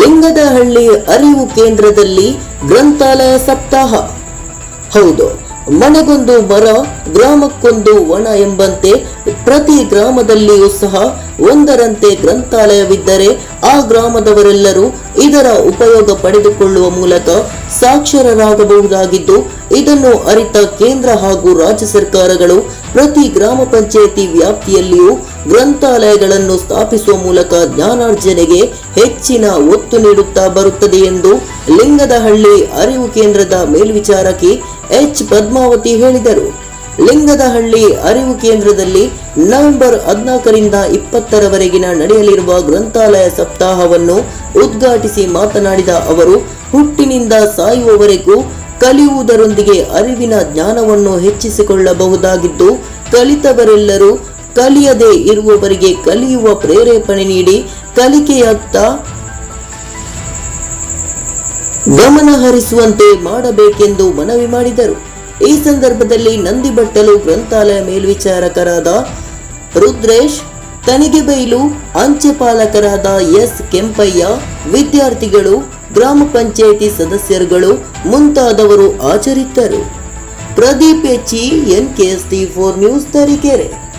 ಲಿಂಗದಹಳ್ಳಿ ಅರಿವು ಕೇಂದ್ರದಲ್ಲಿ ಗ್ರಂಥಾಲಯ ಸಪ್ತಾಹ. ಹೌದು ಮನೆಗೊಂದು ಮರ, ಗ್ರಾಮಕ್ಕೊಂದು ವನ ಎಂಬಂತೆ ಪ್ರತಿ ಗ್ರಾಮದಲ್ಲಿಯೂ ಸಹ ಒಂದರಂತೆ ಗ್ರಂಥಾಲಯವಿದ್ದರೆ ಆ ಗ್ರಾಮದವರೆಲ್ಲರೂ ಇದರ ಉಪಯೋಗ ಪಡೆದುಕೊಳ್ಳುವ ಮೂಲಕ ಸಾಕ್ಷರರಾಗಬಹುದಾಗಿದ್ದು, ಇದನ್ನು ಅರಿತ ಕೇಂದ್ರ ಹಾಗೂ ರಾಜ್ಯ ಸರ್ಕಾರಗಳು ಪ್ರತಿ ಗ್ರಾಮ ಪಂಚಾಯಿತಿ ವ್ಯಾಪ್ತಿಯಲ್ಲಿಯೂ ಗ್ರಂಥಾಲಯಗಳನ್ನು ಸ್ಥಾಪಿಸುವ ಮೂಲಕ ಜ್ಞಾನಾರ್ಜನೆಗೆ ಹೆಚ್ಚಿನ ಒತ್ತು ನೀಡುತ್ತಾ ಬರುತ್ತದೆ ಎಂದು ಲಿಂಗದಹಳ್ಳಿ ಅರಿವು ಕೇಂದ್ರದ ಮೇಲ್ವಿಚಾರಕಿ ಎಚ್. ಪದ್ಮಾವತಿ ಹೇಳಿದರು. ಲಿಂಗದಹಳ್ಳಿ ಅರಿವು ಕೇಂದ್ರದಲ್ಲಿ ನವೆಂಬರ್ ಹದಿನಾಲ್ಕರಿಂದ ಇಪ್ಪತ್ತರವರೆಗಿನ ನಡೆಯಲಿರುವ ಗ್ರಂಥಾಲಯ ಸಪ್ತಾಹವನ್ನು ಉದ್ಘಾಟಿಸಿ ಮಾತನಾಡಿದ ಅವರು, ಹುಟ್ಟಿನಿಂದ ಸಾಯುವವರೆಗೂ ಕಲಿಯುವುದರೊಂದಿಗೆ ಅರಿವಿನ ಜ್ಞಾನವನ್ನು ಹೆಚ್ಚಿಸಿಕೊಳ್ಳಬಹುದಾಗಿದ್ದು, ಕಲಿತವರೆಲ್ಲರೂ ಕಲಿಯದೆ ಇರುವವರಿಗೆ ಕಲಿಯುವ ಪ್ರೇರೇಪಣೆ ನೀಡಿ ಕಲಿಕೆಯತ್ತ ಗಮನ ಹರಿಸುವಂತೆ ಮಾಡಬೇಕೆಂದು ಮನವಿ ಮಾಡಿದರು. ಈ ಸಂದರ್ಭದಲ್ಲಿ ನಂದಿಬಟ್ಟಲು ಗ್ರಂಥಾಲಯ ಮೇಲ್ವಿಚಾರಕರಾದ ರುದ್ರೇಶ್ ತನಿಗೆಬೈಲು ಅಂಚೆ ಪಾಲಕರಾದ ಎಸ್. ಕೆಂಪಯ್ಯ, ವಿದ್ಯಾರ್ಥಿಗಳು, ಗ್ರಾಮ ಪಂಚಾಯಿತಿ ಸದಸ್ಯರುಗಳು ಮುಂತಾದವರು ಹಾಜರಿದ್ದರು. Pradeep ಎಚ್ಚಿ N. K. S T. Four news Tarikere.